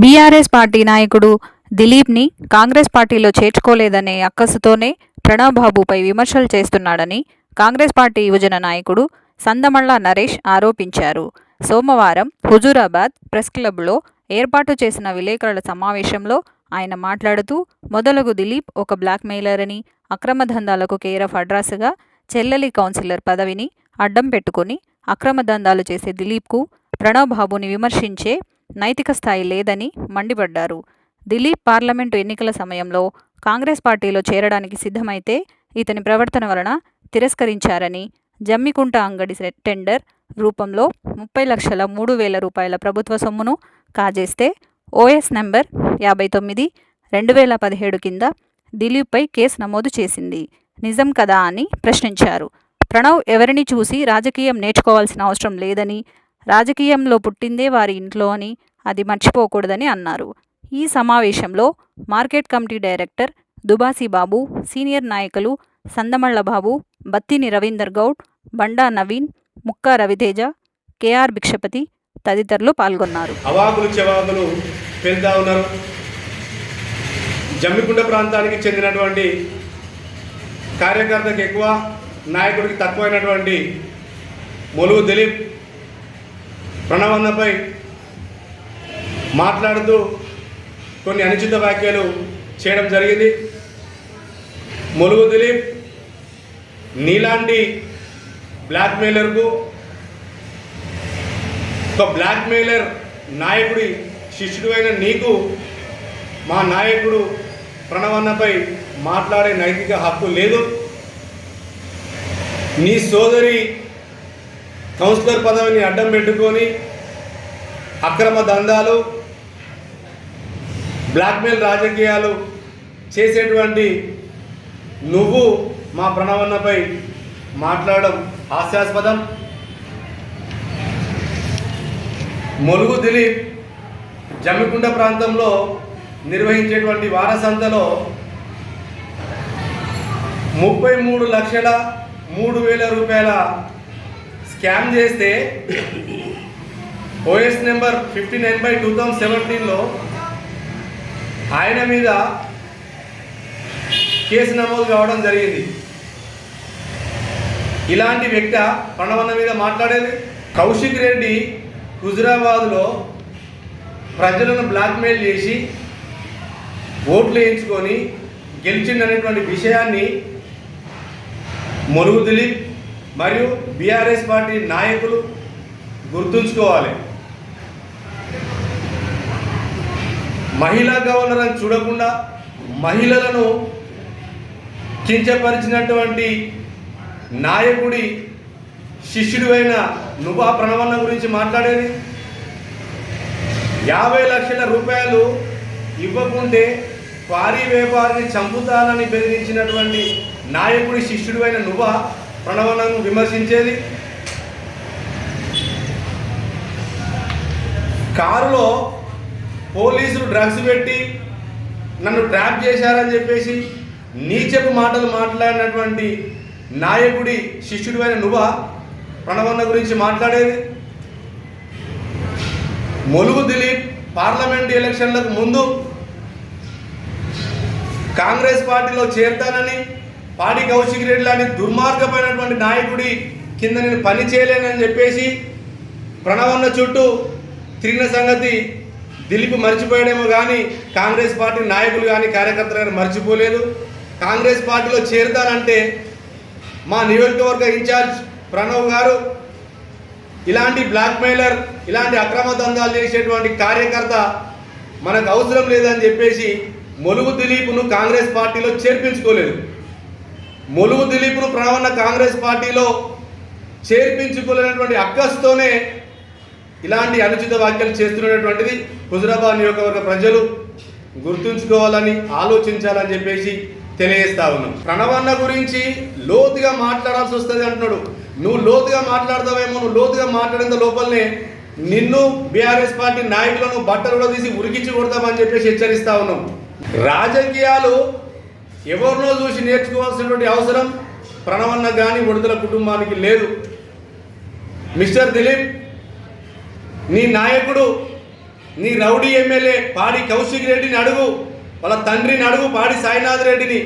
BRS party నాయకుడు దిలీప్ని కాంగ్రెస్ పార్టీలో చేర్చుకోలేదనే అక్కసుతోనే ప్రణబ్ బాబుపై విమర్శలు చేస్తున్నాడని కాంగ్రెస్ పార్టీ యువజన నాయకుడు సందమళ్ళ నరేష్ ఆరోపించారు. సోమవారం హుజూరాబాద్ ప్రెస్ క్లబ్లో ఏర్పాటు చేసిన విలేకరుల సమావేశంలో ఆయన మాట్లాడుతూ మొదలగు దిలీప్ ఒక బ్లాక్మెయిలర్ అని అక్రమ దందాలకు కేరఫ్ అడ్రాసుగా చెల్లెలి కౌన్సిలర్ పదవిని అడ్డం పెట్టుకుని అక్రమ దందాలు చేసే దిలీప్కు ప్రణబ్ బాబుని విమర్శించే నైతిక స్థాయి లేదని మండిపడ్డారు. దిలీప్ పార్లమెంటు ఎన్నికల సమయంలో కాంగ్రెస్ పార్టీలో చేరడానికి సిద్ధమైతే ఇతని ప్రవర్తన వలన తిరస్కరించారని జమ్మికుంట అంగడి టెండర్ రూపంలో ముప్పై లక్షల మూడు వేల రూపాయల ప్రభుత్వ సొమ్మును కాజేస్తే ఓఎస్ నెంబర్ యాభై తొమ్మిది రెండు వేల పదిహేడు కింద దిలీప్పై కేసు నమోదు చేసింది. నిజం కదా అని ప్రశ్నించారు. ప్రణవ్ ఎవరిని చూసి రాజకీయం నేర్చుకోవాల్సిన అవసరం లేదని రాజకీయంలో పుట్టిందే వారి ఇంట్లో అని అది మర్చిపోకూడదని అన్నారు. ఈ సమావేశంలో market committee director Dubasi Babu senior నాయకులు సందమళ్ళ బాబు బత్తిని రవీందర్ గౌడ్ బండా నవీన్ ముక్కా రవితేజ కేఆర్ భిక్షపతి తదితరులు పాల్గొన్నారు. అవాకులు చెవాకులు పెళ్తా ఉన్నారు. జమ్మికుంట ప్రాంతానికి చెందినటువంటి కార్యకర్తకు ఎక్కువ నాయకుడికి తక్కువైనటువంటి మొలుగు దిలీప్ ప్రణవన్నపై మాట్లాడుతూ కొన్ని అనుచిత వ్యాఖ్యలు చేయడం జరిగింది. మొలుగు దిలీప్ నీలాంటి బ్లాక్మెయిలర్కు ఒక బ్లాక్మెయిలర్ నాయకుడి శిష్యుడు అయిన నీకు మా నాయకుడు ప్రణవన్నపై మాట్లాడే నైతిక హక్కు లేదు. నీ సోదరి కౌన్సిలర్ పదవిని అడ్డం పెట్టుకొని అక్రమ దందాలు బ్లాక్మెయిల్ రాజకీయాలు చేసేటువంటి నువ్వు మా ప్రణవన్నపై మాట్లాడడం హాస్యాస్పదం. మొలుగు దిలీప్ జమ్మికుంట ప్రాంతంలో నిర్వహించేటువంటి వారసంతలో ముప్పై మూడు లక్షల మూడు వేల రూపాయల స్కామ్ చేస్తే OS number fifty nine by two thousand సెవెంటీన్లో ఆయన మీద కేసు నమోదు కావడం జరిగింది. ఇలాంటి వ్యక్తి పండవన్న మీద మాట్లాడేది? కౌశిక్ రెడ్డి హుజురాబాద్లో ప్రజలను బ్లాక్మెయిల్ చేసి ఓట్లు వేయించుకొని గెలిచిందనేటువంటి విషయాన్ని మురుగు దిలీప్ మరియు బీఆర్ఎస్ పార్టీ నాయకులు గుర్తుంచుకోవాలి. మహిళా గవర్నర్ అని చూడకుండా మహిళలను కించపరిచినటువంటి నాయకుడి శిష్యుడు అయిన నువ్వా ప్రణవన్న గురించి మాట్లాడేది? యాభై లక్షల రూపాయలు ఇవ్వకుంటే క్వారీ వ్యాపారిని చంపుతానని బెదిరించినటువంటి నాయకుడి శిష్యుడు అయిన నువ్వా ప్రణవన్నను విమర్శించేది? కారులో పోలీసులు డ్రగ్స్ పెట్టి నన్ను ట్రాప్ చేశారని చెప్పేసి నీచపు మాటలు మాట్లాడినటువంటి నాయకుడి శిష్యుడు అయిన నువ్వా? ప్రణవన్న గురించి మాట్లాడేది? మొలుగు దిలీప్ పార్లమెంట్ ఎలక్షన్లకు ముందు కాంగ్రెస్ పార్టీలో చేరతానని పాడి కౌశిక్ రెడ్డి లాంటి దుర్మార్గమైనటువంటి నాయకుడి కింద నేను పని చేయలేనని చెప్పేసి ప్రణవన్న చుట్టూ తిరిగిన సంగతి దిలీప్ మర్చిపోయాడేమో కానీ కాంగ్రెస్ పార్టీ నాయకులు కానీ కార్యకర్తలు కానీ మర్చిపోలేదు. కాంగ్రెస్ పార్టీలో చేరుతానంటే మా నియోజకవర్గ ఇన్ఛార్జ్ ప్రణవ్ గారు ఇలాంటి బ్లాక్మెయిలర్ ఇలాంటి అక్రమ దందాలు చేసేటువంటి కార్యకర్త మనకు అవసరం లేదని చెప్పేసి మొలుగు దిలీప్ను కాంగ్రెస్ పార్టీలో చేర్పించుకోలేదు. మొలుగు దిలీప్ను ప్రణవన్న కాంగ్రెస్ పార్టీలో చేర్పించుకోలేనటువంటి అక్కస్తోనే ఇలాంటి అనుచిత వ్యాఖ్యలు చేస్తున్నటువంటిది హుజరాబాద్ నియోజకవర్గ ప్రజలు గుర్తుంచుకోవాలని ఆలోచించాలని చెప్పేసి తెలియజేస్తా ఉన్నాం. ప్రణవన్న గురించి లోతుగా మాట్లాడాల్సి వస్తుంది అంటున్నాడు. నువ్వు లోతుగా మాట్లాడతావేమో నువ్వు లోతుగా మాట్లాడిన లోపలనే నిన్ను బీఆర్ఎస్ పార్టీ నాయకులను బట్టలు కూడా తీసి ఉరికించి కొడతామని చెప్పేసి హెచ్చరిస్తా ఉన్నాం. రాజకీయాలు ఎవరినో చూసి నేర్చుకోవాల్సినటువంటి అవసరం ప్రణవన్న కానీ విడుదల కుటుంబానికి లేదు. మిస్టర్ దిలీప్ నీ నాయకుడు నీ రౌడీ ఎమ్మెల్యే పాడి కౌశిక్ రెడ్డిని అడుగు వాళ్ళ తండ్రిని అడుగు పాడి సాయినాథ్ రెడ్డిని.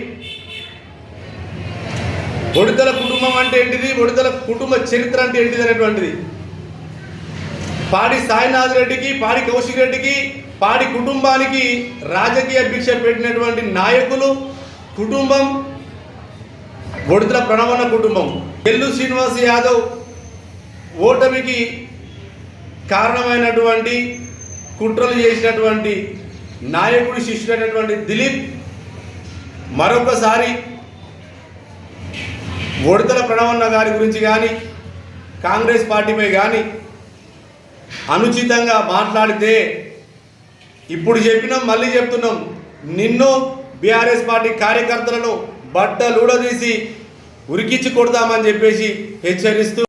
ఒడితల కుటుంబం అంటే ఏంటిది? ఒడితల కుటుంబ చరిత్ర అంటే ఏంటిది అనేటువంటిది. పాడి సాయినాథ్ రెడ్డికి పాడి కౌశిక్ రెడ్డికి పాడి కుటుంబానికి రాజకీయ భిక్ష పెట్టినటువంటి నాయకులు కుటుంబం ఒడితల ప్రణవన్న కుటుంబం. ఎల్లు శ్రీనివాస్ యాదవ్ ఓటమికి కారణమైనటువంటి కుట్రలు చేసినటువంటి నాయకుడి శిష్యుడైనటువంటి దిలీప్ మరొకసారి ఒడితల ప్రణవన్న గారి గురించి కానీ కాంగ్రెస్ పార్టీపై కానీ అనుచితంగా మాట్లాడితే ఇప్పుడు చెప్పినాం మళ్ళీ చెప్తున్నాం. నిన్ను బీఆర్ఎస్ పార్టీ కార్యకర్తలను బట్టలుడదీసి ఉరికిచ్చి కొడతామని చెప్పేసి హెచ్చరిస్తూ